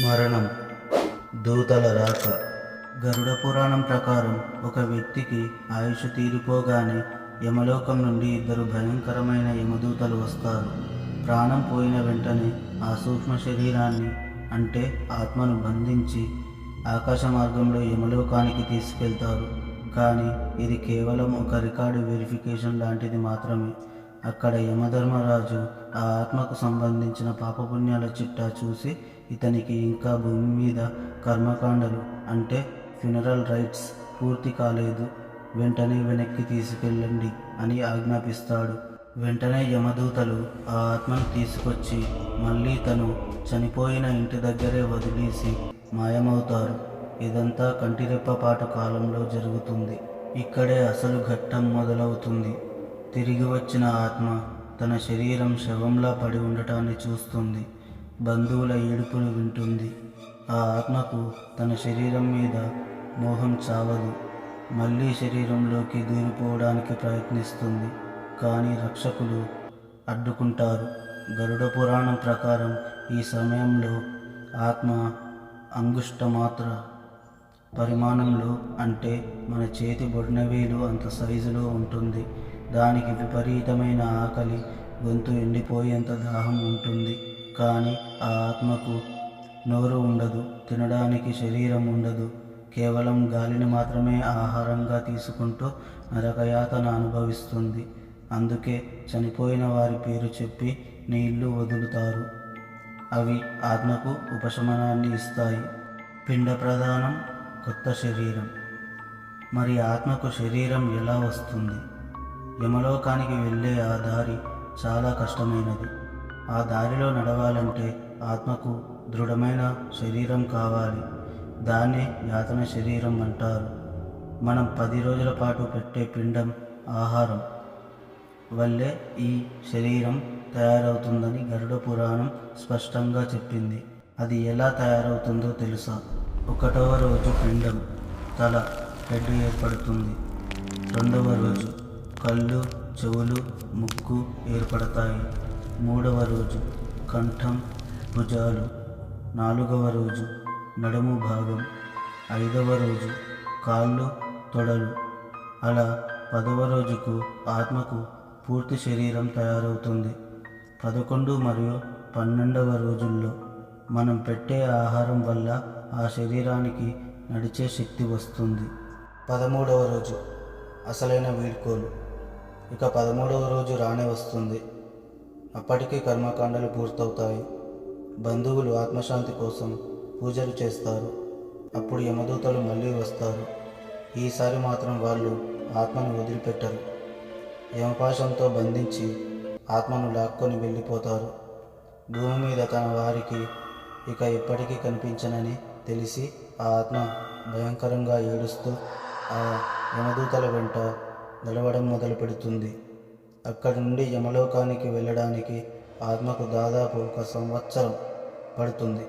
మరణం. దూతల రాక. గరుడ పురాణం ప్రకారం ఒక వ్యక్తికి ఆయుష్ తీరిపోగానే యమలోకం నుండి ఇద్దరు భయంకరమైన యమదూతలు వస్తారు. ప్రాణం పోయిన వెంటనే ఆ సూక్ష్మ శరీరాన్ని అంటే ఆత్మను బంధించి ఆకాశ మార్గంలో యమలోకానికి తీసుకెళ్తారు. కానీ ఇది కేవలం ఒక రికార్డు వెరిఫికేషన్ లాంటిది మాత్రమే. అక్కడ యమధర్మరాజు ఆ ఆత్మకు సంబంధించిన పాపపుణ్యాల చిట్టా చూసి ఇతనికి ఇంకా భూమి మీద కర్మకాండలు అంటే ఫ్యూనరల్ రైట్స్ పూర్తి కాలేదు. వెంటనే వెనక్కి తీసుకెళ్ళండి అని ఆజ్ఞాపిస్తాడు. వెంటనే యమదూతలు ఆ ఆత్మను తీసుకొచ్చి మళ్ళీ తను చనిపోయిన ఇంటి దగ్గరే వదిలేసి మాయమవుతారు. ఇదంతా కంటిరెప్పపాటు కాలంలో జరుగుతుంది. ఇక్కడే అసలు ఘట్టం మొదలవుతుంది. తిరిగి వచ్చిన ఆత్మ తన శరీరం శవంలా పడి ఉండటాన్ని చూస్తుంది. బంధువుల ఏడుపులు వింటుంది. ఆ ఆత్మకు తన శరీరం మీద మోహం చావదు. మళ్ళీ శరీరంలోకి దూరిపోవడానికి ప్రయత్నిస్తుంది. కానీ రక్షకులు అడ్డుకుంటారు. గరుడ పురాణం ప్రకారం ఈ సమయంలో ఆత్మ అంగుష్ట మాత్ర పరిమాణంలో అంటే మన చేతి బొడినవేలు అంత సైజులో ఉంటుంది. దానికి విపరీతమైన ఆకలి గొంతు ఎండిపోయేంత దాహం ఉంటుంది. కానీ ఆ ఆత్మకు నోరు ఉండదు తినడానికి శరీరం ఉండదు. కేవలం గాలిని మాత్రమే ఆహారంగా తీసుకుంటూ నరకయాతన అనుభవిస్తుంది. అందుకే చనిపోయిన వారి పేరు చెప్పి నీళ్ళు వదులుతారు. అవి ఆత్మకు ఉపశమనాన్ని ఇస్తాయి. పిండ ప్రధానం కొత్త శరీరం. మరి ఆత్మకు శరీరం ఎలా వస్తుంది? యమలోకానికి వెళ్ళే ఆ దారి చాలా కష్టమైనది. ఆ దారిలో నడవాలంటే ఆత్మకు దృఢమైన శరీరం కావాలి. దాన్నే యాతన శరీరం అంటారు. మనం పది రోజుల పాటు పెట్టే పిండం ఆహారం. వల్లే ఈ శరీరం తయారవుతుందని గరుడ పురాణం స్పష్టంగా చెప్పింది. అది ఎలా తయారవుతుందో తెలుసా? ఒకటవ రోజు పిండం తల హెడ్ ఏర్పడుతుంది. రెండవ రోజు కళ్ళు చెవులు ముక్కు ఏర్పడతాయి. మూడవ రోజు కంఠం భుజాలు. నాలుగవ రోజు నడుము భాగం. ఐదవ రోజు కాళ్ళు తొడలు. అలా పదవ రోజుకు ఆత్మకు పూర్తి శరీరం తయారవుతుంది. పదకొండు మరియు పన్నెండవ రోజుల్లో మనం పెట్టే ఆహారం వల్ల ఆ శరీరానికి నడిచే శక్తి వస్తుంది. పదమూడవ రోజు అసలైన వీడ్కోలు. ఇక పదమూడవ రోజు రానే వస్తుంది. అప్పటికీ కర్మకాండలు పూర్తవుతాయి. బంధువులు ఆత్మశాంతి కోసం పూజలు చేస్తారు. అప్పుడు యమదూతలు మళ్ళీ వస్తారు. ఈసారి మాత్రం వాళ్ళు ఆత్మను వదిలిపెట్టరు. యమపాశంతో బంధించి ఆత్మను లాక్కొని వెళ్ళిపోతారు. భూమి మీద తన వారికి ఇక ఎప్పటికీ కనిపించనని తెలిసి ఆ ఆత్మ భయంకరంగా ఏడుస్తూ ఆ యమదూతల వెంట నడవడం మొదలు పెడుతుంది అక్కడి నుండి యమలోకానికి వెళ్ళడానికి ఆత్మకు దాదాపు ఒక సంవత్సరం పడుతుంది.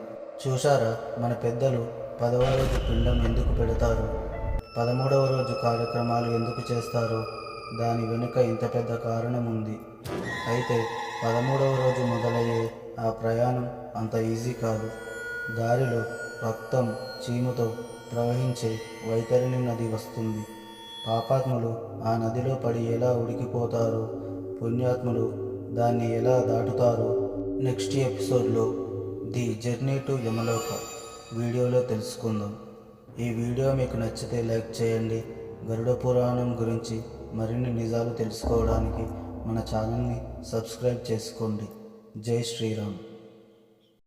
చూశారా? మన పెద్దలు పదవ రోజు పిండం ఎందుకు పెడతారు? పదమూడవ రోజు కార్యక్రమాలు ఎందుకు చేస్తారో దాని వెనుక ఇంత పెద్ద కారణం ఉంది. అయితే పదమూడవ రోజు మొదలయ్యే ఆ ప్రయాణం అంత ఈజీ కాదు. దారిలో రక్తం చీముతో ప్రవహించే వైతరిణి నది వస్తుంది. పాపాత్ములు ఆ నదిలో పడి ఎలా ఉడికిపోతారో? పుణ్యాత్ములు దాన్ని ఎలా దాటుతారో? నెక్స్ట్ ఎపిసోడ్లో ది జర్నీ టు యమలోక వీడియోలో తెలుసుకుందాం. ఈ వీడియో మీకు నచ్చితే లైక్ చేయండి. గరుడ పురాణం గురించి మరిన్ని నిజాలు తెలుసుకోవడానికి మన ఛానల్ని సబ్స్క్రైబ్ చేసుకోండి. జై శ్రీరామ్.